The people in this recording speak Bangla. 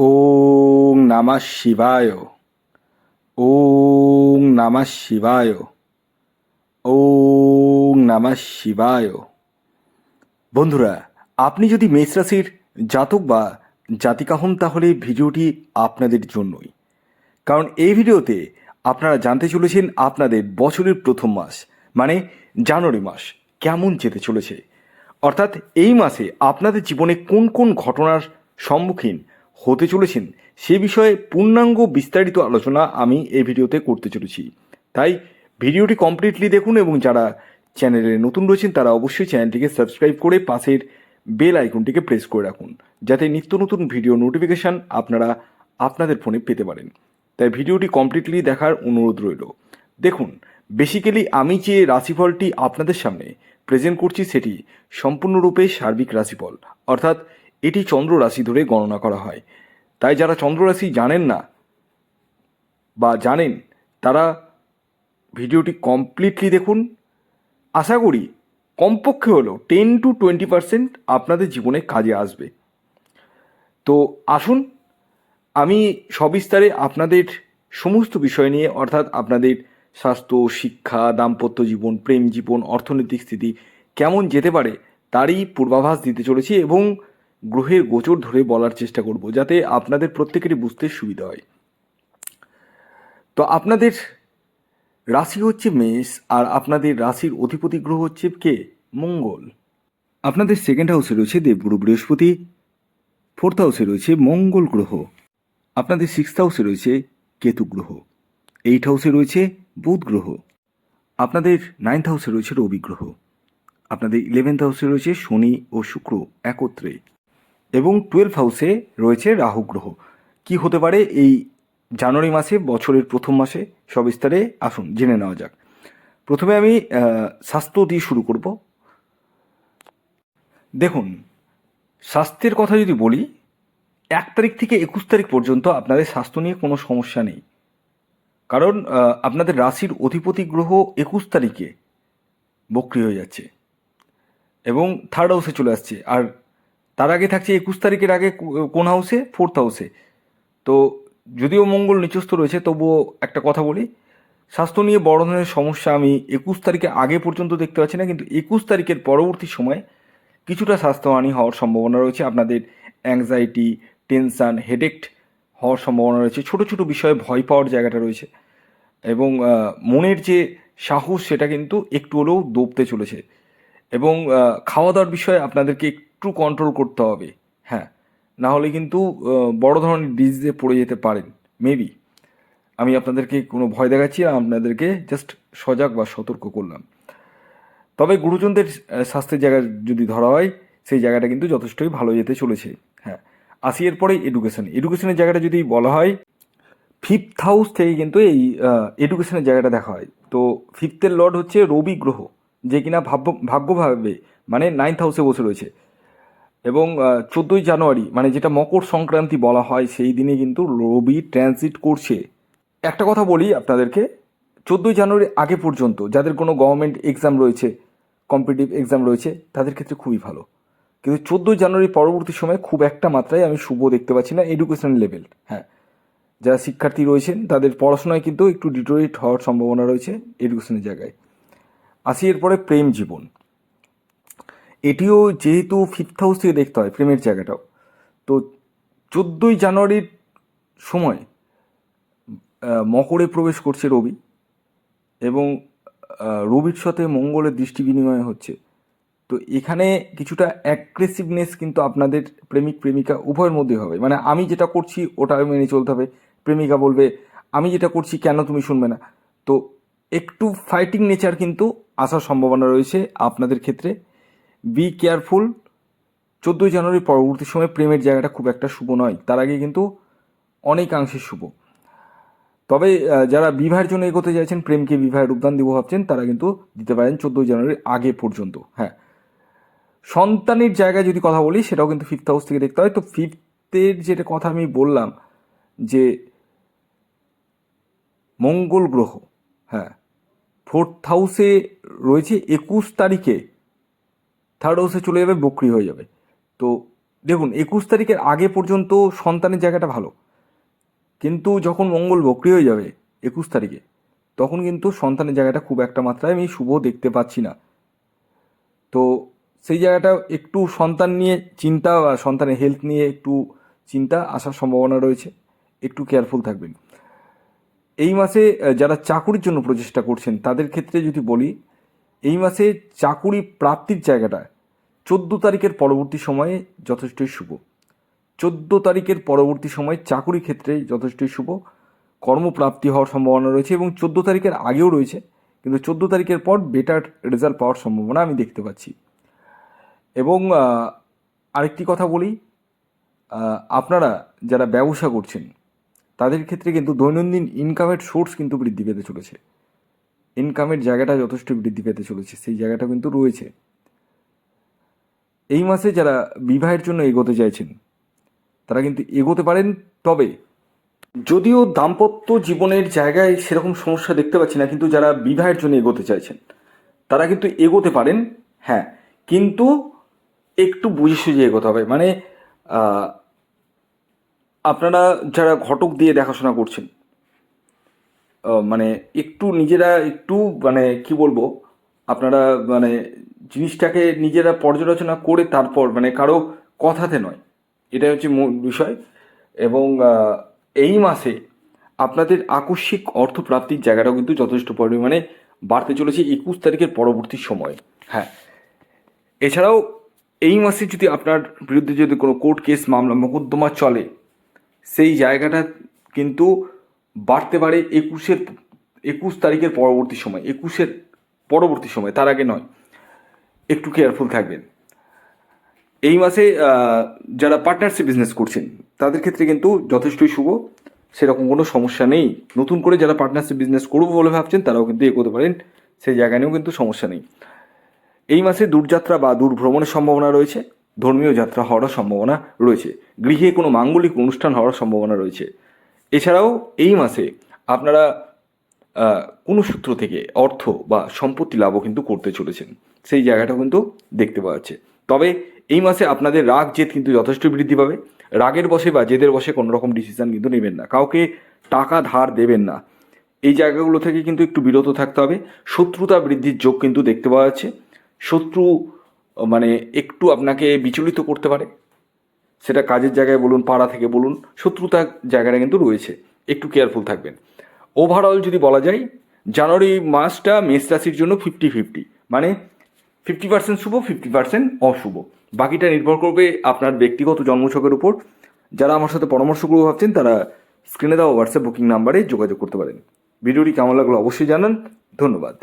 ওং নমঃ শিবায়। ওং নমঃ শিবায়। ওং নমঃ শিবায়। বন্ধুরা, আপনি যদি মেষ রাশির জাতক বা জাতিকা হন তাহলে ভিডিওটি আপনাদের জন্যই। কারণ এই ভিডিওতে আপনারা জানতে চলেছেন আপনাদের বছরের প্রথম মাস মানে জানুয়ারি মাস, কেমন যেতে চলেছে। অর্থাৎ এই মাসে আপনাদের জীবনে কোন কোন ঘটনার সম্মুখীন হতে চলেছেন। সে বিষয়ে পূর্ণাঙ্গ বিস্তারিত আলোচনা আমি এই ভিডিওতে করতে চলেছি। তাই ভিডিওটি কমপ্লিটলি দেখুন এবং যারা চ্যানেলে নতুন রয়েছেন, তারা অবশ্যই চ্যানেলটিকে সাবস্ক্রাইব করে পাশের বেল আইকনটিকে প্রেস করে রাখুন, যাতে নিত্য নতুন ভিডিও নোটিফিকেশান আপনারা আপনাদের ফোনে পেতে পারেন। তাই ভিডিওটি কমপ্লিটলি দেখার অনুরোধ রইল। দেখুন বেসিক্যালি আমি যে রাশিফলটি আপনাদের সামনে প্রেজেন্ট করছি, সেটি সম্পূর্ণরূপে সার্বিক রাশিফল, অর্থাৎ এটি চন্দ্র রাশি ধরে গণনা করা হয়। তাই যারা চন্দ্র রাশি জানেন না বা জানেন, তারা ভিডিওটি কমপ্লিটলি দেখুন। আশা করি কমপক্ষে হলো টেন টু টোয়েন্টি পার্সেন্ট আপনাদের জীবনে কাজে আসবে। তো আসুন, আমি সবিস্তারে আপনাদের সমস্ত বিষয় নিয়ে, অর্থাৎ আপনাদের স্বাস্থ্য, শিক্ষা, দাম্পত্য জীবন, প্রেম জীবন, অর্থনৈতিক স্থিতি কেমন যেতে পারে, তারই পূর্বাভাস দিতে চলেছি এবং গ্রহের গোচর ধরে বলার চেষ্টা করব, যাতে আপনাদের প্রত্যেকেরই বুঝতে সুবিধা হয়। তো আপনাদের রাশি হচ্ছে মেষ, আর আপনাদের রাশির অধিপতি গ্রহ হচ্ছে কে? মঙ্গল। আপনাদের সেকেন্ড হাউসে রয়েছে দেবগুরু, বৃহস্পতি। ফোর্থ হাউসে রয়েছে মঙ্গল গ্রহ। আপনাদের সিক্সথ হাউসে রয়েছে কেতু গ্রহ। এইট হাউসে রয়েছে বুধ গ্রহ। আপনাদের নাইন্থ হাউসে রয়েছে রবি গ্রহ। আপনাদের ইলেভেন্থ হাউসে রয়েছে শনি ও শুক্র একত্রে। এবং টুয়েলভ হাউসে রয়েছে রাহু গ্রহ। কি হতে পারে এই জানুয়ারি মাসে, বছরের প্রথম মাসে সবিস্তারে আসুন, জেনে নেওয়া যাক। প্রথমে আমি স্বাস্থ্য দিয়ে শুরু করব। দেখুন, স্বাস্থ্যের কথা যদি বলি, এক তারিখ থেকে একুশ তারিখ পর্যন্ত আপনাদের স্বাস্থ্য নিয়ে কোনো সমস্যা নেই। কারণ আপনাদের রাশির অধিপতি গ্রহ একুশ তারিখে বক্রি হয়ে যাচ্ছে এবং থার্ড হাউসে চলে আসছে। আর তার আগে থাকছে একুশ তারিখের আগে কোন হাউসে ফোর্থ হাউসে তো যদিও মঙ্গল নিচস্থ রয়েছে, তবুও একটা কথা বলি। স্বাস্থ্য নিয়ে বড় ধরনের সমস্যা আমি একুশ তারিখে আগে পর্যন্ত দেখতে পাচ্ছি না, কিন্তু একুশ তারিখের পরবর্তী সময়ে কিছুটা স্বাস্থ্যহানি হওয়ার সম্ভাবনা রয়েছে। আপনাদের অ্যাংজাইটি টেনশান হেডেক্ট হওয়ার সম্ভাবনা রয়েছে। ছোট ছোট বিষয়ে ভয় পাওয়ার জায়গাটা রয়েছে। এবং মনের যে সাহস সেটা কিন্তু একটু হলেও দবতে চলেছে। এবং খাওয়া দাওয়ার বিষয়ে আপনাদেরকে একটু কন্ট্রোল করতে হবে। হ্যাঁ না হলে কিন্তু বড় ধরনের ডিজিজে পড়ে যেতে পারেন। মেবি আমি আপনাদেরকে কোনো ভয় দেখাচ্ছি না আপনাদেরকে জাস্ট সজাগ বা সতর্ক করলাম। তবে গুরুজনদের স্বাস্থ্যের জায়গা যদি ধরা হয়, সেই জায়গাটা কিন্তু যথেষ্টই ভালো যেতে চলেছে। হ্যাঁ আসি এরপরে এডুকেশন এডুকেশনের জায়গাটা যদি বলা হয় ফিফথ হাউস থেকে কিন্তু এই এডুকেশনের জায়গাটা দেখা হয়। তো ফিফথের লর্ড হচ্ছে রবি গ্রহ। যে কিনা ভাগ্য ভাগ্যভাবে মানে নাইন্থ হাউসে বসে রয়েছে। এবং চোদ্দোই জানুয়ারি মানে যেটা মকর সংক্রান্তি বলা হয়, সেই দিনে কিন্তু রবি ট্রানজিট করছে। একটা কথা বলি আপনাদেরকে, চোদ্দোই জানুয়ারি আগে পর্যন্ত যাদের কোনো গভর্নমেন্ট এক্সাম রয়েছে কম্পিটিটিভ এক্সাম রয়েছে, তাদের ক্ষেত্রে খুবই ভালো। কিন্তু চোদ্দোই জানুয়ারি পরবর্তী সময়ে খুব একটা মাত্রায় আমি শুভ দেখতে পাচ্ছি না এডুকেশন লেভেল হ্যাঁ। যারা শিক্ষার্থী রয়েছেন, তাদের পড়াশোনায় কিন্তু একটু ডিটোরিট হওয়ার সম্ভাবনা রয়েছে এডুকেশনের জায়গায়। আসি এরপরে প্রেম জীবন। এটিও যেহেতু ফিফথ হাউস থেকে দেখতে হয় প্রেমের জায়গাটাও। তো চোদ্দোই জানুয়ারির সময় মকরে প্রবেশ করছে রবি এবং রবির সাথে মঙ্গলের দৃষ্টি বিনিময় হচ্ছে। তো এখানে কিছুটা অ্যাগ্রেসিভনেস কিন্তু আপনাদের প্রেমিক, প্রেমিকা উভয়ের মধ্যে হবে। মানে আমি যেটা করছি, ওটা মেনে চলতে হবে। প্রেমিকা বলবে, আমি যেটা করছি কেন তুমি শুনবে না? তো একটু ফাইটিং নেচার কিন্তু আসার সম্ভাবনা রয়েছে আপনাদের ক্ষেত্রে। বি কেয়ারফুল চোদ্দোই জানুয়ারি পরবর্তী সময় প্রেমের জায়গাটা খুব একটা শুভ নয়। তার আগে কিন্তু অনেকাংশে শুভ। তবে যারা বিবাহের জন্য এগোতে চাইছেন, প্রেমকে বিবাহের রূপদান দিব ভাবছেন, তারা কিন্তু দিতে পারেন চোদ্দোই জানুয়ারির আগে পর্যন্ত। হ্যাঁ। সন্তানের জায়গায় যদি কথা বলি, সেটাও কিন্তু ফিফথ হাউস থেকে দেখতে হয়। তো ফিফথের যেটা কথা আমি বললাম, যে মঙ্গল গ্রহ হ্যাঁ ফোর্থ হাউসে রয়েছে একুশ তারিখে থার্ড হাউসে চলে যাবে, বকরি হয়ে যাবে। তো দেখুন, একুশ তারিখের আগে পর্যন্ত সন্তানের জায়গাটা ভালো। কিন্তু যখন মঙ্গল বক্রি হয়ে যাবে একুশ তারিখে, তখন কিন্তু সন্তানের জায়গাটা খুব একটা মাত্রায় আমি শুভ দেখতে পাচ্ছি না। তো সেই জায়গাটা একটু সন্তান নিয়ে চিন্তা বা সন্তানের হেলথ নিয়ে একটু চিন্তা আসার সম্ভাবনা রয়েছে। একটু কেয়ারফুল থাকবেন। এই মাসে যারা চাকুরির জন্য প্রচেষ্টা করছেন, তাদের ক্ষেত্রে যদি বলি এই মাসে চাকুরি প্রাপ্তির জায়গাটা চোদ্দ তারিখের পরবর্তী সময়ে যথেষ্টই শুভ। চোদ্দ তারিখের পরবর্তী সময়ে চাকুরি ক্ষেত্রে যথেষ্টই শুভ। কর্মপ্রাপ্তি হওয়ার সম্ভাবনা রয়েছে এবং চোদ্দ তারিখের আগেও রয়েছে, কিন্তু চোদ্দ তারিখের পর বেটার রেজাল্ট পাওয়ার সম্ভাবনা আমি দেখতে পাচ্ছি। এবং আরেকটি কথা বলি আপনারা যারা ব্যবসা করছেন, তাদের ক্ষেত্রে কিন্তু দৈনন্দিন ইনকামের সোর্স কিন্তু বৃদ্ধি পেতে চলেছে। ইনকামের জায়গাটা যথেষ্ট বৃদ্ধি পেতে চলেছে, সেই জায়গাটা কিন্তু রয়েছে। এই মাসে যারা বিবাহের জন্য এগোতে চাইছেন, তারা কিন্তু এগোতে পারেন, তবে যদিও দাম্পত্য জীবনের জায়গায় সেরকম সমস্যা দেখতে পাচ্ছি না, কিন্তু যারা বিবাহের জন্য এগোতে চাইছেন, তারা কিন্তু এগোতে পারেন হ্যাঁ। কিন্তু একটু বুঝে সুঝে এগোতে হবে মানে আপনারা যারা ঘটক দিয়ে দেখাশোনা করছেন মানে একটু নিজেরা একটু মানে কি বলব, আপনারা মানে জিনিসটাকে নিজেরা পর্যালোচনা করে তারপর মানে কারও কথাতে নয়। এটাই হচ্ছে মূল বিষয়। এবং এই মাসে আপনাদের আকস্মিক অর্থপ্রাপ্তির জায়গাটাও কিন্তু যথেষ্ট পরিমাণে বাড়তে চলেছে একুশ তারিখের পরবর্তী সময়। হ্যাঁ। এছাড়াও এই মাসে যদি আপনার বিরুদ্ধে যদি কোনো কোর্ট কেস মামলা, মোকদ্দমা চলে, সেই জায়গাটা কিন্তু বাড়তে পারে একুশের, একুশ তারিখের পরবর্তী সময়, একুশের পরবর্তী সময়, তার আগে নয়। একটু কেয়ারফুল থাকবেন। এই মাসে যারা পার্টনারশিপ বিজনেস করছেন, তাদের ক্ষেত্রে কিন্তু যথেষ্টই শুভ। সেরকম কোনো সমস্যা নেই। নতুন করে যারা পার্টনারশিপ বিজনেস করব বলে ভাবছেন, তারাও কিন্তু এগোতে পারেন। সেই জায়গা নিয়েও কিন্তু সমস্যা নেই। এই মাসে দূরযাত্রা বা দূর ভ্রমণের সম্ভাবনা রয়েছে। ধর্মীয় যাত্রা হওয়ার সম্ভাবনা রয়েছে। গৃহে কোনো মাঙ্গলিক অনুষ্ঠান হওয়ার সম্ভাবনা রয়েছে। এছাড়াও এই মাসে আপনারা কোনো সূত্র থেকে অর্থ বা সম্পত্তি লাভও কিন্তু করতে চলেছেন। সেই জায়গাটাও কিন্তু দেখতে পাওয়া যাচ্ছে। তবে এই মাসে আপনাদের রাগ, জেদ কিন্তু যথেষ্ট বৃদ্ধি পাবে। রাগের বসে বা জেদের বসে কোনো রকম ডিসিশন কিন্তু নেবেন না। কাউকে টাকা ধার দেবেন না। এই জায়গাগুলো থেকে কিন্তু একটু বিরত থাকতে হবে। শত্রুতা বৃদ্ধির যোগ কিন্তু দেখতে পাওয়া যাচ্ছে। শত্রু মানে একটু আপনাকে বিচলিত করতে পারে। সেটা কাজের জায়গায় বলুন, পাড়া থেকে বলুন, শত্রুতার জায়গাটা কিন্তু রয়েছে। একটু কেয়ারফুল থাকবেন। ওভারঅল যদি বলা যায়, জানুয়ারি মাসটা মেষ রাশির জন্য ফিফটি ফিফটি মানে ফিফটি পার্সেন্ট শুভ ফিফটি পার্সেন্ট অশুভ। বাকিটা নির্ভর করবে আপনার ব্যক্তিগত জন্মছকের উপর। যারা আমার সাথে পরামর্শ করব ভাবছেন, তারা স্ক্রিনে দেওয়া হোয়াটসঅ্যাপ বুকিং নাম্বারে যোগাযোগ করতে পারেন। ভিডিওটি কেমন লাগল অবশ্যই জানান। ধন্যবাদ।